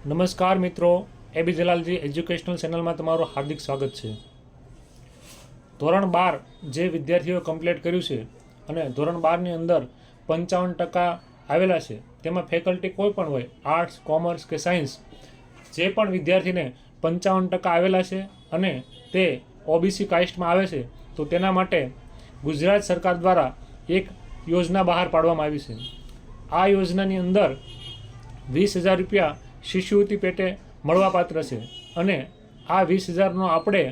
નમસ્કાર મિત્રો એબી જલાલજી એજ્યુકેશનલ ચેનલમાં તમારું હાર્દિક સ્વાગત છે. ધોરણ બાર જે વિદ્યાર્થીઓએ કમ્પ્લીટ કર્યું છે અને ધોરણ બારની અંદર પંચાવન ટકા આવેલા છે, તેમાં ફેકલ્ટી કોઈ પણ હોય, આર્ટ્સ, કોમર્સ કે સાયન્સ, જે પણ વિદ્યાર્થીને પંચાવન ટકા આવેલા છે અને તે ઓબીસી કાસ્ટમાં આવે છે, તો તેના માટે ગુજરાત સરકાર દ્વારા એક યોજના બહાર પાડવામાં આવી છે. આ યોજનાની અંદર વીસ હજાર રૂપિયા શિષ્યવૃત્તિ પેટે મળવાપાત્ર છે. અને આ વીસ હજારનો આપણે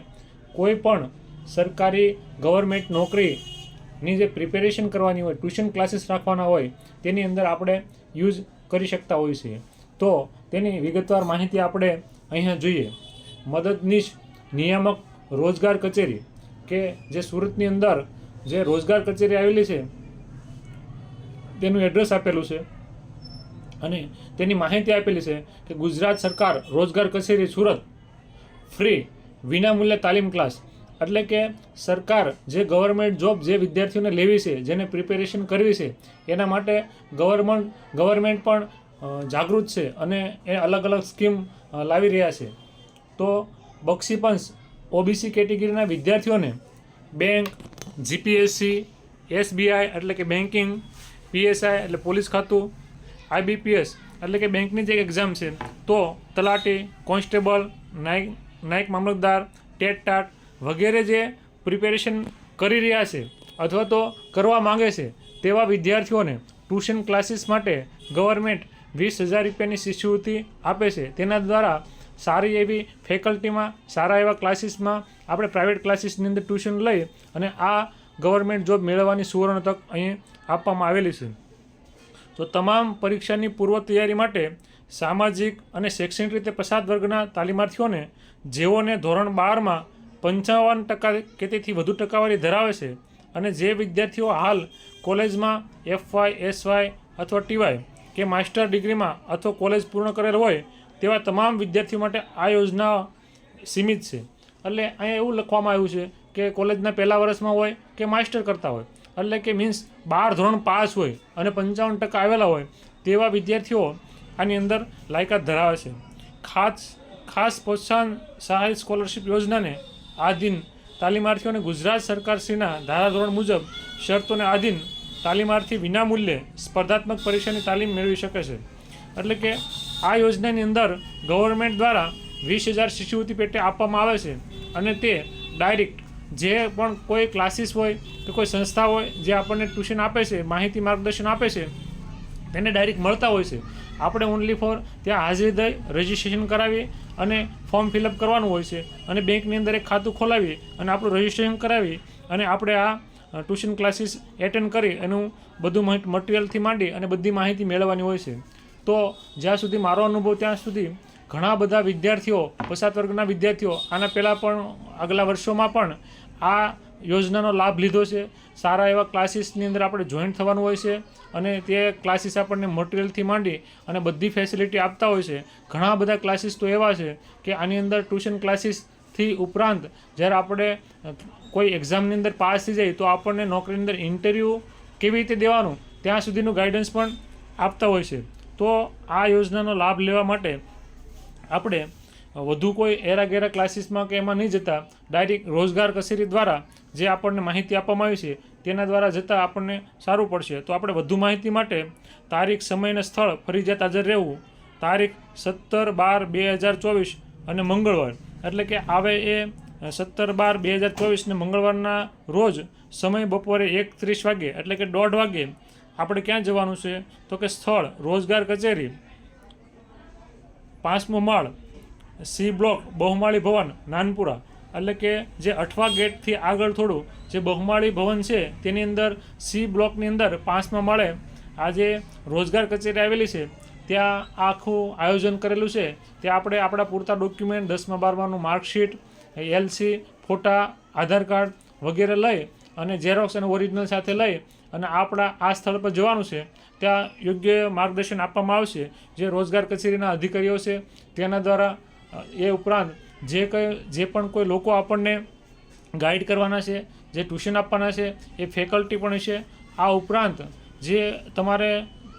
કોઈ પણ સરકારી ગવર્મેન્ટ નોકરીની જે પ્રિપેરેશન કરવાની હોય ટ્યુશન ક્લાસીસ રાખવાના હોય, તેની અંદર આપણે યુઝ કરી શકતા હોઈએ છીએ. તો તેની વિગતવાર માહિતી આપણે અહીંયા જોઈએ. મદદનીશ નિયામક રોજગાર કચેરી કે જે સુરતની અંદર જે રોજગાર કચેરી આવેલી છે, તેનું એડ્રેસ આપેલું છે. અને તેની માહિતી આપેલી છે કે ગુજરાત સરકાર રોજગાર કચેરી સુરત ફ્રી વિનામૂલ્ય તાલીમ ક્લાસ એટલે કે સરકાર જે ગવર્મેન્ટ જોબ જે વિદ્યાર્થીઓને લેવી છે, જેને પ્રિપેરેશન કરવી છે, એના માટે ગવર્મેન્ટ ગવર્મેન્ટ પણ જાગૃત છે અને એ અલગ અલગ સ્કીમ લાવી રહ્યા છે. તો બક્ષીપંચ ઓબીસી કેટેગરીના વિદ્યાર્થીઓને બેંક જીપીએસસી એસબીઆઈ એટલે કે બેન્કિંગ પીએસઆઈ એટલે પોલીસ ખાતું આઈબીપીએસ એટલે કે બેંકની જે એક્ઝામ છે, તો તલાટી, કોન્સ્ટેબલ, નાયક નાયક મામલતદાર, ટેટ ટાટ વગેરે જે પ્રિપેરેશન કરી રહ્યા છે અથવા તો કરવા માંગે છે, તેવા વિદ્યાર્થીઓને ટ્યુશન ક્લાસીસ માટે ગવર્મેન્ટ વીસ હજાર રૂપિયાની શિષ્યવૃત્તિ આપે છે. તેના દ્વારા સારી એવી ફેકલ્ટીમાં સારા એવા ક્લાસીસમાં આપણે પ્રાઇવેટ ક્લાસીસની અંદર ટ્યુશન લઈ અને આ ગવર્મેન્ટ જોબ મેળવવાની સુવર્ણ તક અહીં આપવામાં આવેલી છે. તો તમામ પરીક્ષાની પૂર્વ તૈયારી માટે સામાજિક અને શૈક્ષણિક રીતે પછાત વર્ગના તાલીમાર્થીઓને, જેઓને ધોરણ બારમાં પંચાવન ટકા કે તેથી વધુ ટકાવારી ધરાવે છે અને જે વિદ્યાર્થીઓ હાલ કોલેજમાં એફવાય એસવાય અથવા ટીવાય કે માસ્ટર ડિગ્રીમાં અથવા કોલેજ પૂર્ણ કરેલ હોય, તેવા તમામ વિદ્યાર્થીઓ માટે આ યોજના સીમિત છે. એટલે અહીંયા એવું લખવામાં આવ્યું છે કે કોલેજના પહેલા વર્ષમાં હોય કે માસ્ટર કરતા હોય. એટલે કે મીન્સ બાર ધોરણ પાસ હોય અને પંચાવન ટકા આવેલા હોય તેવા વિદ્યાર્થીઓ આની અંદર લાયકાત ધરાવે છે. ખાસ ખાસ પ્રોત્સાહન સહાય સ્કોલરશિપ યોજનાને આધીન તાલીમાર્થીઓને ગુજરાત સરકારશ્રીના ધારાધોરણ મુજબ શરતોને આધીન તાલીમાર્થી વિનામૂલ્યે સ્પર્ધાત્મક પરીક્ષાની તાલીમ મેળવી શકે છે. એટલે કે આ યોજનાની અંદર ગવર્મેન્ટ દ્વારા વીસ હજાર શિષ્યવૃત્તિ પેટે આપવામાં આવે છે અને તે ડાયરેક્ટ જે પણ કોઈ ક્લાસીસ હોય કે કોઈ સંસ્થા હોય જે આપણને ટ્યુશન આપે છે, માહિતી માર્ગદર્શન આપે છે તેને ડાયરેક્ટ મળતા હોય છે. આપણે ઓનલી ફોર ત્યાં હાજરી દઈ રજિસ્ટ્રેશન કરાવીએ અને ફોર્મ ફિલઅપ કરવાનું હોય છે અને બેંકની અંદર એક ખાતું ખોલાવીએ અને આપણું રજિસ્ટ્રેશન કરાવી અને આપણે આ ટ્યુશન ક્લાસીસ એટેન્ડ કરી એનું બધું મટીરિયલથી માંડી અને બધી માહિતી મેળવવાની હોય છે. તો જ્યાં સુધી મારો અનુભવ ત્યાં સુધી ઘણા બધા વિદ્યાર્થીઓ પછાત વર્ગના વિદ્યાર્થીઓ આના પહેલાં પણ, આગલા વર્ષોમાં પણ આ યોજનાનો લાભ લીધો છે. સારા એવા ક્લાસીસની અંદર આપણે જોઈન્ટ થવાનું હોય છે અને તે ક્લાસીસ આપણને મટીરિયલથી માંડી અને બધી ફેસિલિટી આપતા હોય છે. ઘણા બધા ક્લાસીસ તો એવા છે કે આની અંદર ટ્યુશન ક્લાસીસથી ઉપરાંત જ્યારે આપણે કોઈ એક્ઝામની અંદર પાસ થઈ જાય તો આપણને નોકરીની અંદર ઇન્ટરવ્યૂ કેવી રીતે દેવાનું, ત્યાં સુધીનું ગાઈડન્સ પણ આપતા હોય છે. તો આ યોજનાનો લાભ લેવા માટે આપણે વધુ કોઈ એરા ગેરા ક્લાસીસમાં કે એમાં નહીં જતા, ડાયરેક્ટ રોજગાર કચેરી દ્વારા જે આપણને માહિતી આપવામાં આવી છે, તેના દ્વારા જતાં આપણને સારું પડશે. તો આપણે વધુ માહિતી માટે તારીખ, સમય અને સ્થળ ફરજિયાત હાજર રહેવું. તારીખ સત્તર બાર બે હજાર ચોવીસ અને મંગળવાર. એટલે કે આવે એ સત્તર બાર બે હજાર ચોવીસને મંગળવારના રોજ સમય બપોરે એક ત્રીસ વાગે, એટલે કે દોઢ વાગે આપણે ક્યાં જવાનું છે? તો કે સ્થળ, રોજગાર કચેરી. પાંચમો માળ, સી બ્લોક, બહુમાળી ભવન, નાનપુરા. એટલે કે જે અઠવા ગેટથી આગળ થોડું, જે બહુમાળી ભવન છે, તેની અંદર સી બ્લોકની અંદર પાંચમા માળે આજે રોજગાર કચેરી આવેલી છે. ત્યાં આખું આયોજન કરેલું છે. ત્યાં આપણે આપણા પૂરતા ડોક્યુમેન્ટ, દસમા, બારમાનું માર્કશીટ, એલસી, ફોટા, આધાર કાર્ડ વગેરે લઈ અને ઝેરોક્સ અને ઓરિજિનલ સાથે લઈ અને આપણા આ સ્થળ પર જવાનું છે, ત્યાં યોગ્ય માર્ગદર્શન આપવામાં આવશે. જે રોજગાર કચેરીના અધિકારીઓ છે, તેના દ્વારા એ ઉપરાંત જે કંઈ, જે પણ કોઈ લોકો આપણને ગાઈડ કરવાના છે, જે ટ્યુશન આપવાના છે, એ ફેકલ્ટી પણ છે. આ ઉપરાંત જે તમારે,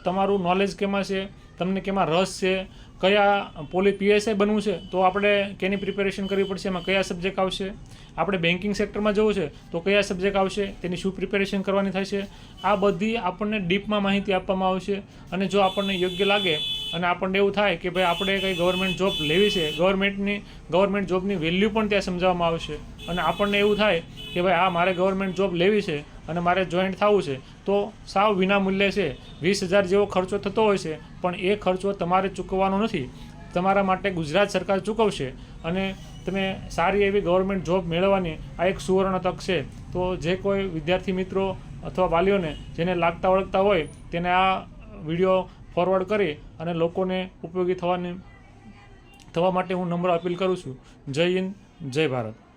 તમારું નોલેજ કેમાં છે તમને કેમાં રસ છે, કયા પોલી પીએસઆઈ બનવું છે, તો આપણે કેની પ્રિપેરેશન કરવી પડશે, એમાં કયા સબ્જેક્ટ આવશે? આપણે બેન્કિંગ સેક્ટરમાં જવું છે, તો કયા સબ્જેક્ટ આવશે, તેની શું પ્રિપેરેશન કરવાની થશે આ બધી આપણને ડીપમાં માહિતી આપવામાં આવશે, અને જો આપણને યોગ્ય લાગે, અને આપણને એવું થાય કે ભાઈ આપણે કંઈ ગવર્મેન્ટ જોબ લેવી છે ગવર્મેન્ટની ગવર્મેન્ટ જોબની વેલ્યુ પણ ત્યાં સમજાવવામાં આવશે. અને આપણને એવું થાય કે ભાઈ આ મારે ગવર્મેન્ટ જોબ લેવી છે અને મારે જોઈન્ટ થવું છે, તો સાવ વિના મૂલ્યે છે. વીસ હજાર જેવો ખર્ચો થતો હોય છે, પણ એ ખર્ચો તમારે ચૂકવવાનો નથી. તમારા માટે ગુજરાત સરકાર ચૂકવશે અને તમે સારી એવી ગવર્મેન્ટ જોબ મેળવવાની આ એક સુવર્ણ તક છે. તો જે કોઈ વિદ્યાર્થી મિત્રો અથવા વાલીઓને જેને લાગતા ઓળખતા હોય, તેને આ વીડિયો ફોરવર્ડ કરી અને લોકોને ઉપયોગી થવાની, થવા માટે હું નમ્ર અપીલ કરું છું. જય હિન્દ, જય ભારત.